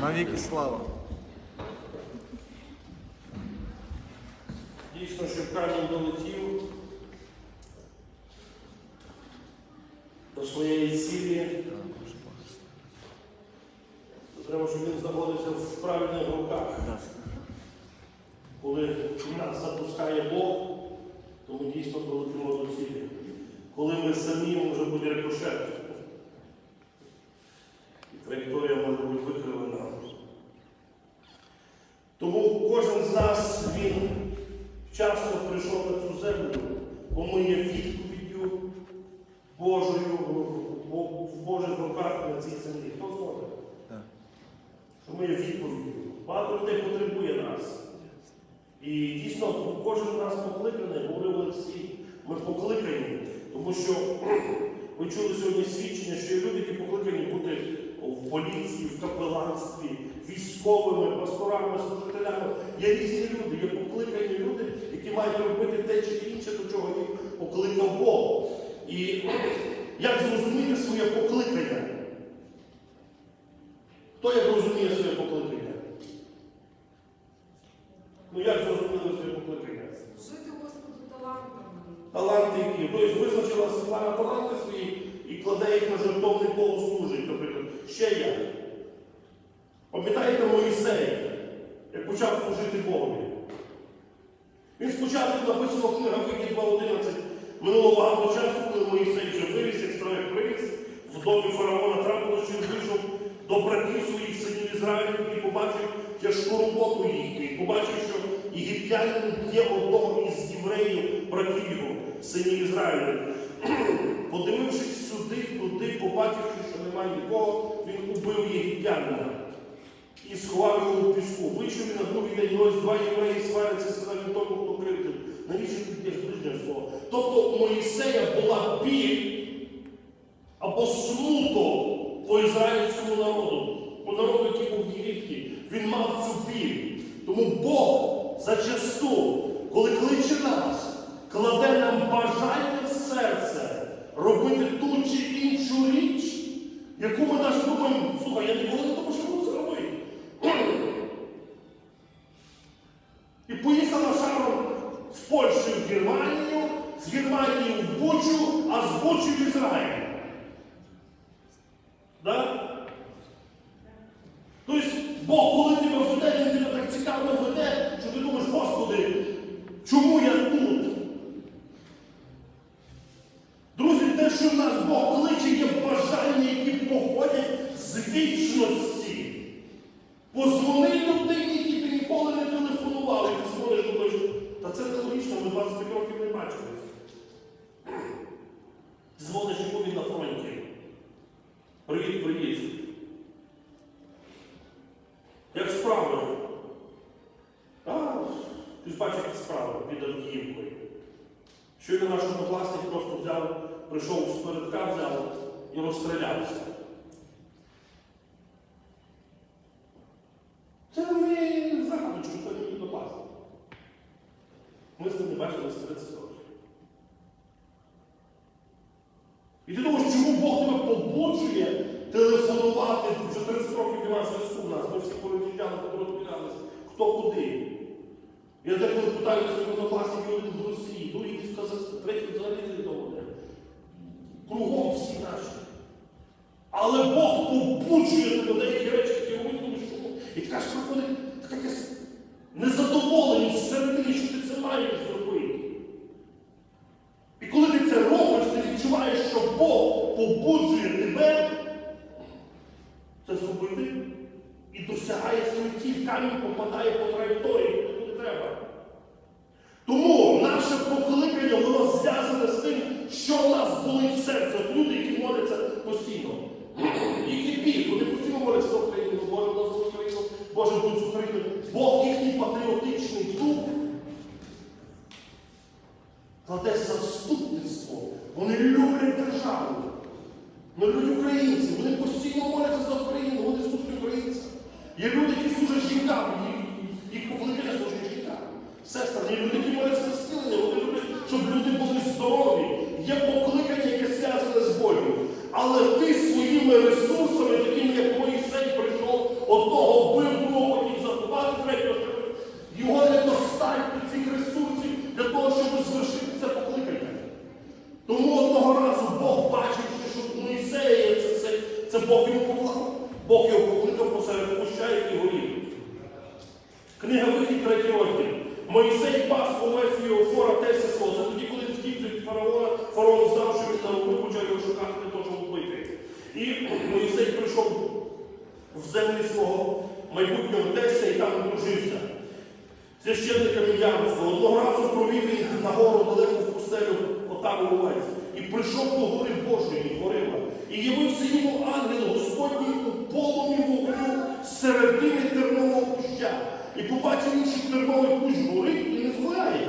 Навіки слава. Дійсно, щоб камінь долетів до своєї цілі, треба, щоб він знаходився в правильних руках. Коли нас запускає Бог, то ми дійсно долетимо до цілі. Коли ми самі може бути рикошет. І траєкторія може бути викривлена. Тому кожен з нас він часто прийшов на цю землю, бо ми є відповіддю Божою в Божих руках на цій землі. Хто згоден? Що ми є відповіддю. Багато людей потребує нас. І дійсно кожен з нас покликаний, говорив Олексій, ми покликані, тому що ви чули сьогодні свідчення, що є люди, які покликані бути в поліції, в капеланстві, військовими, пасторами, служителями. Є різні люди, є покликані люди, які мають робити те чи інше, до чого їх покликав Бог. І як зрозуміти своє покликання? Хто як розуміє своє покликання? Ну як зрозуміли своє покликання? Жити Господу талантами. Таланти які? Тобто визначила Світлана таланти свої і кладе їх на жертовний полуслужить, наприклад. Ще я. Пам'ятаєте Моїсей, як почав служити Богові? Він спочатку написано в книгах Вихід 2.11 минуло багато часу, коли Моїсей вже виріс, як старий виріс, в домі фараона трапилося, що він вийшов до братів своїх синів Ізраїлю і побачив тяжку роботу їхню, і побачив, що єгиптянин є одного із євреїв, братів його, синів Ізраїля. Подивившись сюди, туди, побачивши, що немає нікого, він убив єгиптянина і сховав його у піску. Вийшов він на другий день, ось два євреї сваряться, сказав тому, хто крив. Навіщо ти б'єш ближнє слово? Тобто у Моїсея була біль або смуток по ізраїльському народу, по народу, який був в Він мав цю біль. Тому Бог зачасту, коли кличе нас, кладе нам бажання в серце робити ту чи іншу річ, яку ми навіть думаємо, слухай, я ніколи не думав, що це робити. І поїхала Шарон з Польщі в Германію, з Германії в Бучу, а з Бучі в Ізраїль. Да? Тобто Бог, коли тебе веде, він тебе так цікаво веде, що ти думаєш, Господи, чому я тут? Друзі, те, що в нас Бог кличе, є бажання, які походять з вічності. Позвони людині, які ти ніколи не телефонував, і ти дзвониш, думаєш, та це нелогічно, ми 25 років не бачились. Ти дзвониш йому він на фронті. Привіт, привіт. Як справи? А, ти ж бачиш, як справи під Авдіївкою. Щойно наш однокласник просто взяв, прийшов з передка, взяв і розстрілявся. Це не загадочку, це не однокласник. Ми з ним не бачилися 30 років. І ти думаєш, чому Бог тебе побуджує телефонувати вже 30 років немає зв'язку в нас, ми всі пороз'їжджали, порозбігалися, хто куди. Я деколи питаю своїх однокласників в Казахстані, третій взагалі невідомо де. Кругом всі наші. Але Бог побуджує тебе деякі речі, які робить, тому що І ти кажеш, приходить така якась незадоволеність всередині, що ти це маєш зробити. І коли ти це робиш, ти відчуваєш, що Бог побуджує тебе це зробити і досягає своїх ціль, камінь попадає по траєкторії, куди треба. Тому наше покликання воно зв'язане з тим, що в нас болить в серці. От люди, які моляться постійно. Їхній біль, вони постійно моляться за Україну, Боже, благослови Україну, Боже, будь з Україною. Бог їхній патріотичний дух кладе заступництво. Вони люблять державу. Вони люди українці, вони постійно моляться за Україну, вони служать українцям. Є люди, які служать жінкам, їх, покликання служать жінкам. Сестра, є люди, які моляться за стілення, вони люблять, щоб люди були здорові. Є покликання, яке зв'язане з болю. Але ти своїми ресурсами, такими як Моїсей прийшов, от Це Бог йому поклав. Бог його покликав посеред куща, який горів. Книга Вихід, третій розділ. Моїсей пас овець Фора Теся свого. Це тоді, коли він втік від фараона, фараон знав, що він руку почав його шукати для того, щоб вбити. І Моїсей прийшов в землі свого майбутнього Теся і там одружився. Священника Мін'янського. Одного разу провів він на гору далеко в пустелю отаву овець. І прийшов до гори Божої, горила. І явився йому ангел Господній у полумі вогню середини тернового куща. І побачив що терновий кущ горить і не згоряє.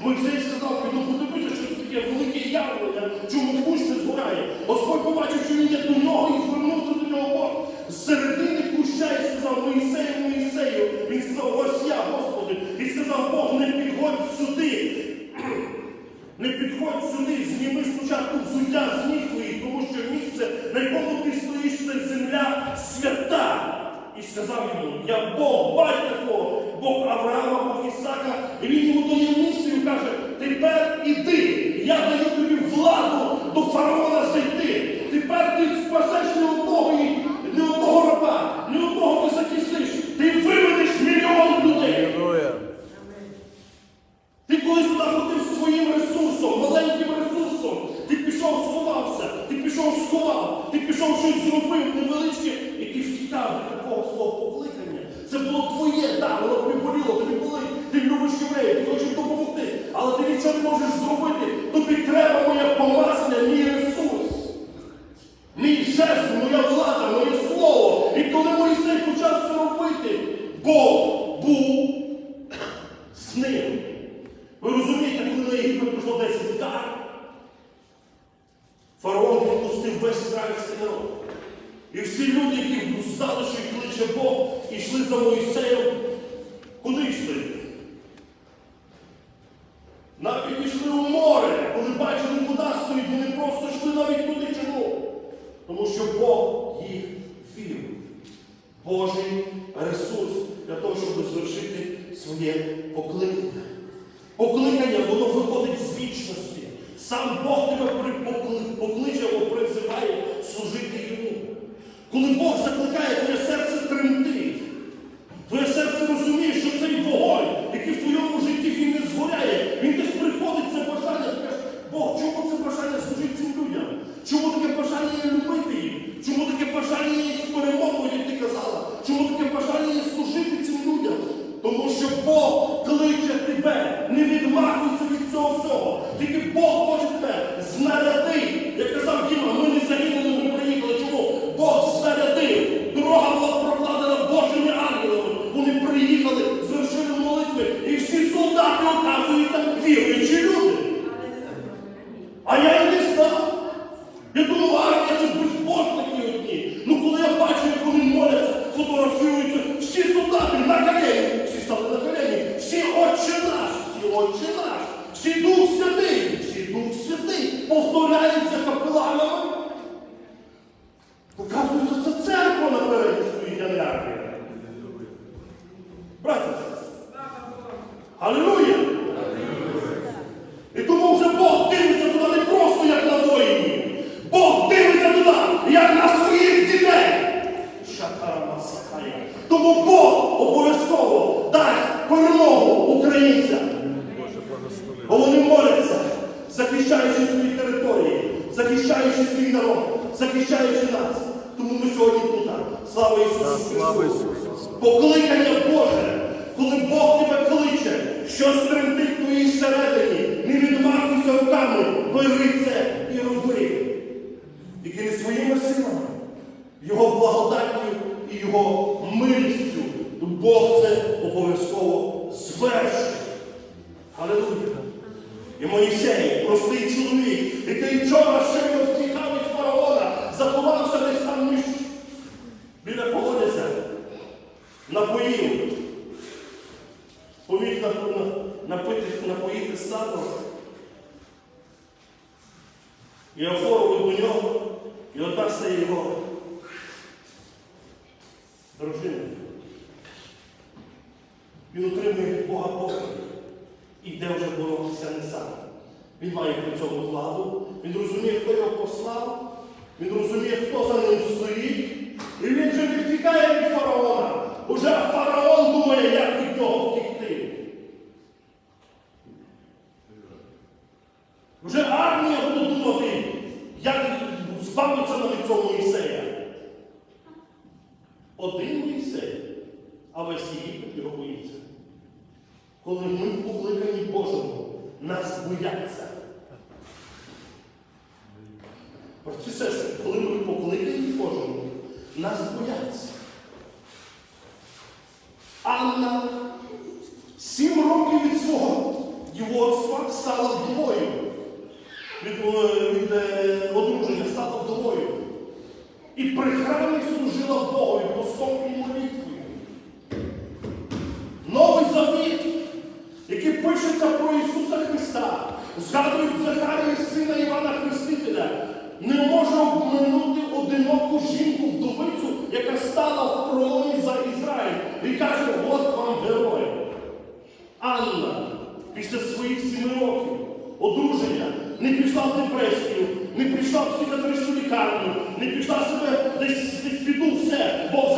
Мойсей сказав, піду подивитися, що це таке велике явлення, чому кущ не згоряє. Господь побачив, що він йде до нього і звернувся до нього Бог з середини куща і сказав, Моїсею, Моїсею. Він сказав, ось я, Господи. І сказав, Бог, не підходь сюди. Не підходь сюди, зніми спочатку взуття з ніг сказав йому, я Бог, бать твого, Бог Авраама, Бог Ісака. І він йому дає місію, каже, тепер іди, я даю тобі владу до фараона зайти. Тепер ти спасеш не одного, і- не одного раба, не одного ти захистиш. Ти виведеш мільйон людей. Аллилуйя. Ти колись туди ходив своїм ресурсом, маленьким ресурсом. Ти пішов, сховався, ти пішов, сховав, ти пішов щось зробив невеличке, і ти втікав від такого свого покликання. Це було твоє, так, воно тобі боліло, тобі були, ти любиш євреїв, ти хочеш допомогти, але ти нічого не можеш зробити. Тобі треба моє помазання, мій ресурс. Мій жест, моя влада, моє слово. І коли Моїсей почав це робити, Бог був з ним. Ви розумієте, коли на Єгипет прийшло 10 удар, фараон відпустив весь ізраїльський народ. І всі люди, знали, що кличе Бог, і йшли за Моїсеєм, куди йшли? Навіть йшли у море, коли бачили, вода стоїть, вони просто йшли навіть туди чому? Тому що Бог їх вів. Божий ресурс для того, щоб звершити своє покликання. Покликання, воно виходить з вічності. Сам Бог тебе покличе або призиває служити йому. Коли Бог закликає, brothers. Hallelujah. його дружиною. Він отримує Бога покрив. І де вже боротися не сам. Він має при цьому владу, він розуміє, хто його послав, він розуміє, хто за ним стоїть. І він вже не втікає від фараона. Уже фараон думає, як від нього втікає. вулицю Моїсея. Один Моїсей, а весь світ його боїться. Коли ми покликані Божому, нас бояться. Браті сестри, коли ми покликані Божому, нас бояться. А нам. і при храмі служила Богу і постом і молитвою. Новий завіт, який пишеться про Ісуса Христа, згадують Захарія сина Івана Хрестителя, не може обминути одиноку жінку вдовицю, яка стала в пролоні за Ізраїль і каже, от вам герой. Анна після своїх сіми років одруження не пішла в депресію, не пішла в психіатричну лікарню. не пішла себе, не світу все. Бог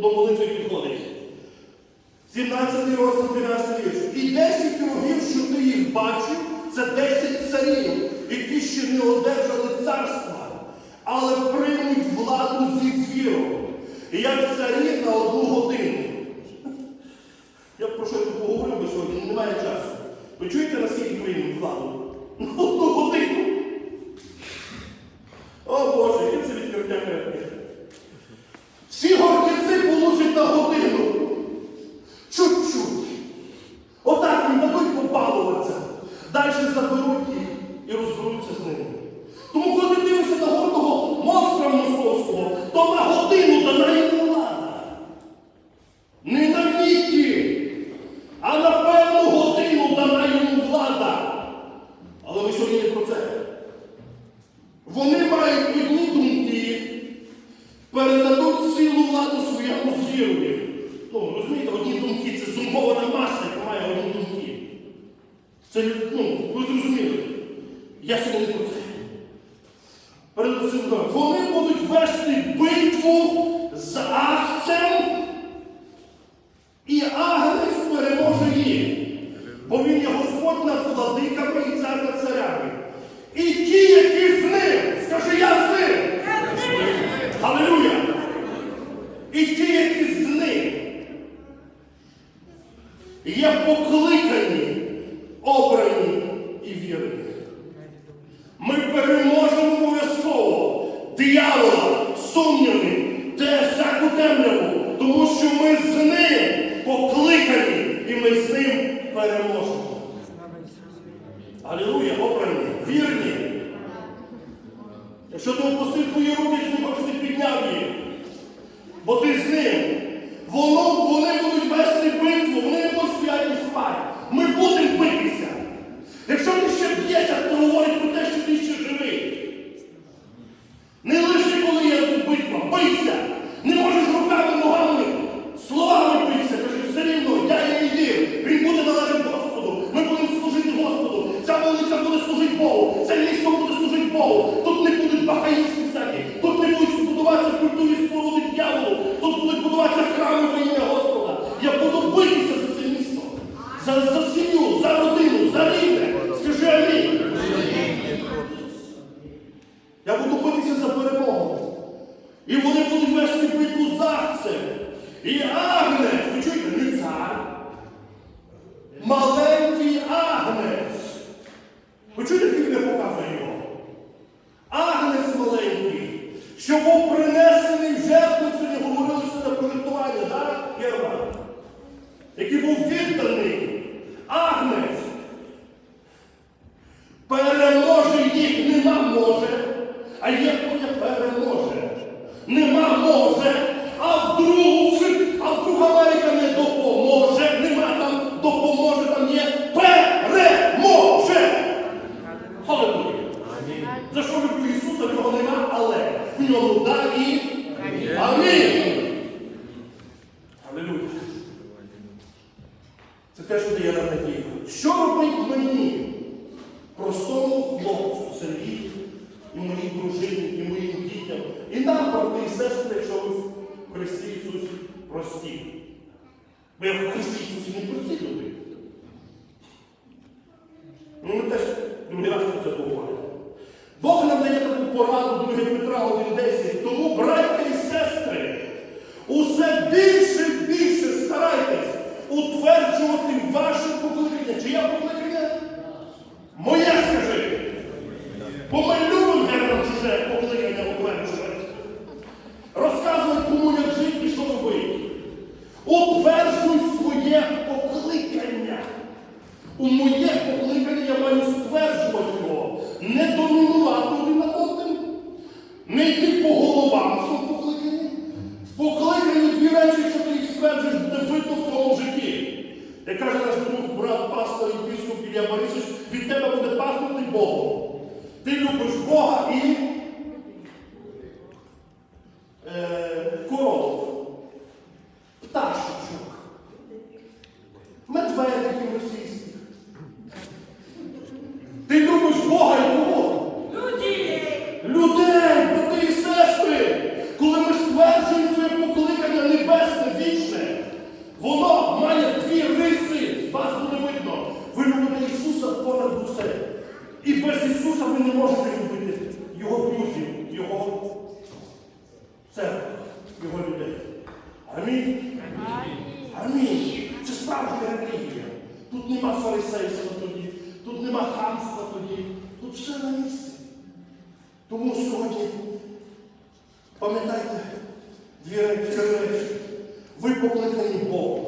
до молитви підходить. 17 розділ, 12 вірш. І 10 кругів, що ти їх бачив, це 10 царів, які ще не одержали царства, але приймуть владу зі звіром. Як царі на одну годину. Я про що поговорю би сьогодні, немає часу. Ви чуєте, наскільки приймуть владу? На одну годину. О Боже, я це відкриття на годину. Чуть-чуть. Отак їм дадуть побалуватися. Далі заберуть їх і розберуться з ними. Тому Вони будуть вести битву з акцем. Cel jest to po prostu todos Bogu. To tutaj pójdę dwa маленький, що був принесений в жертву, сьогодні говорилося на пожертвування, так, Єрма? Який був відданий. Агнець. Переможе їх нема може, а є хто не переможе. Нема може, а вдруг, а вдруг Америка не допоможе, нема там допоможе, там є переможе. Халилуя. За що люблю Ісуса, в нього нема, але в ньому да і амінь. Халилуя. Це те, що дає нам надію. Що робить мені, простому хлопцю, Сергію, і моїй дружині, і моїм дітям, і нам, брати і якщо ви в Христі Ісусі прості. Бо я в Христі Ісусі не прості люди. Ну, ми теж другий раз про це поговоримо. Бог нам дає таку пораду 2 Петра 1.10. Тому, браття Бо Uh, Справжня релігія. Тут нема фарисейства тоді, тут нема хамства тоді, тут все на місці. Тому сьогодні пам'ятайте дві речі. Ви покликані Богом.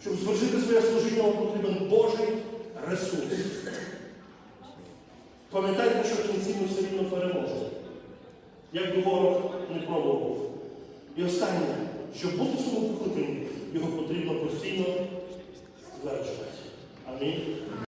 Щоб звершити своє служіння, вам потрібен Божий ресурс. Пам'ятайте, що в кінці ми все рівно переможемо. Як би ворог не пробував. І останнє, щоб бути своєму покликанні, його потрібно постійно стверджувати. Амінь.